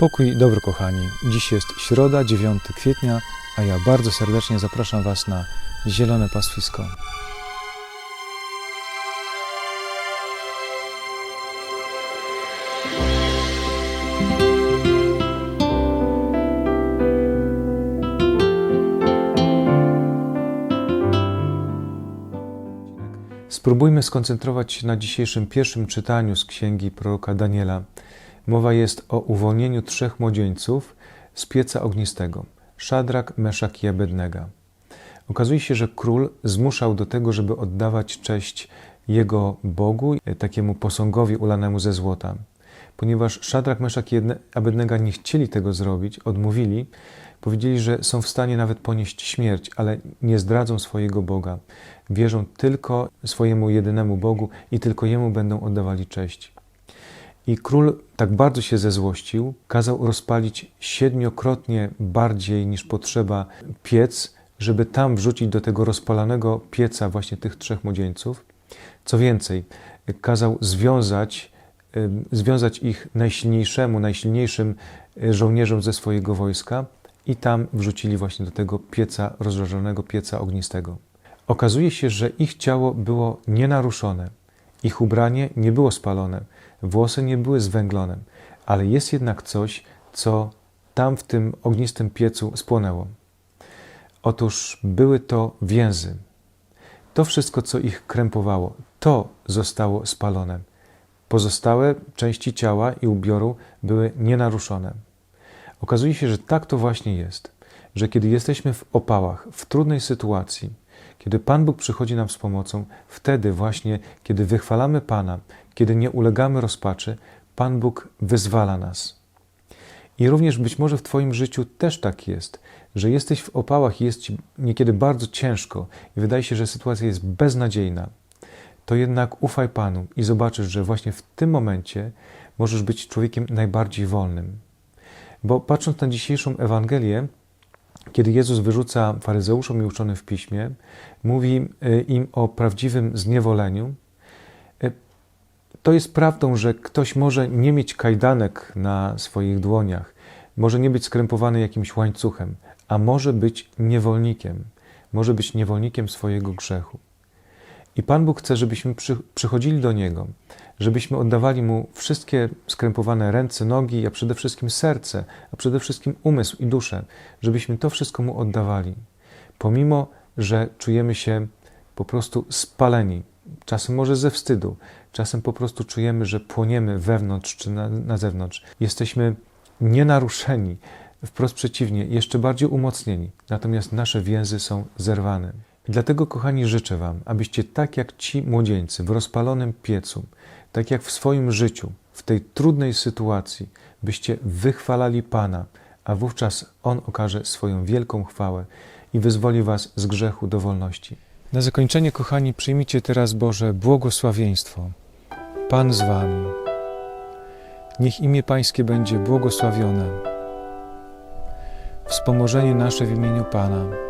Pokój i dobro, kochani. Dziś jest środa, 9 kwietnia, a ja bardzo serdecznie zapraszam Was na zielone pastwisko. Spróbujmy skoncentrować się na dzisiejszym pierwszym czytaniu z księgi proroka Daniela. Mowa jest o uwolnieniu trzech młodzieńców z pieca ognistego Szadrak, Meszak i Abednego. Okazuje się, że król zmuszał do tego, żeby oddawać cześć jego Bogu, takiemu posągowi ulanemu ze złota. Ponieważ Szadrak, Meszak i Abednego nie chcieli tego zrobić, odmówili, powiedzieli, że są w stanie nawet ponieść śmierć, ale nie zdradzą swojego Boga. Wierzą tylko swojemu jedynemu Bogu i tylko Jemu będą oddawali cześć. I król tak bardzo się zezłościł, kazał rozpalić siedmiokrotnie bardziej niż potrzeba piec, żeby tam wrzucić do tego rozpalanego pieca właśnie tych trzech młodzieńców. Co więcej, kazał związać, związać ich najsilniejszemu, najsilniejszym żołnierzom ze swojego wojska i tam wrzucili właśnie do tego pieca, rozżarzonego pieca ognistego. Okazuje się, że ich ciało było nienaruszone, ich ubranie nie było spalone, włosy nie były zwęglone, ale jest jednak coś, co tam w tym ognistym piecu spłonęło. Otóż były to więzy. To wszystko, co ich krępowało, to zostało spalone. Pozostałe części ciała i ubioru były nienaruszone. Okazuje się, że tak to właśnie jest, że kiedy jesteśmy w opałach, w trudnej sytuacji, kiedy Pan Bóg przychodzi nam z pomocą, wtedy właśnie, kiedy wychwalamy Pana, kiedy nie ulegamy rozpaczy, Pan Bóg wyzwala nas. I również być może w Twoim życiu też tak jest, że jesteś w opałach i jest Ci niekiedy bardzo ciężko i wydaje się, że sytuacja jest beznadziejna. To jednak ufaj Panu i zobaczysz, że właśnie w tym momencie możesz być człowiekiem najbardziej wolnym. Bo patrząc na dzisiejszą Ewangelię, kiedy Jezus wyrzuca faryzeuszom i uczonym w piśmie, mówi im o prawdziwym zniewoleniu, to jest prawdą, że ktoś może nie mieć kajdanek na swoich dłoniach, może nie być skrępowany jakimś łańcuchem, a może być niewolnikiem, może być niewolnikiem swojego grzechu. I Pan Bóg chce, żebyśmy przy, przychodzili do Niego, żebyśmy oddawali Mu wszystkie skrępowane ręce, nogi, a przede wszystkim serce, a przede wszystkim umysł i duszę, żebyśmy to wszystko Mu oddawali. Pomimo, że czujemy się po prostu spaleni, czasem może ze wstydu, czasem po prostu czujemy, że płoniemy wewnątrz czy na, na zewnątrz. Jesteśmy nienaruszeni, wprost przeciwnie, jeszcze bardziej umocnieni, natomiast nasze więzy są zerwane. Dlatego, kochani, życzę Wam, abyście tak jak ci młodzieńcy w rozpalonym piecu, tak jak w swoim życiu, w tej trudnej sytuacji, byście wychwalali Pana, a wówczas On okaże swoją wielką chwałę i wyzwoli Was z grzechu do wolności. Na zakończenie, kochani, przyjmijcie teraz Boże błogosławieństwo. Pan z Wami. Niech imię Pańskie będzie błogosławione. Wspomożenie nasze w imieniu Pana.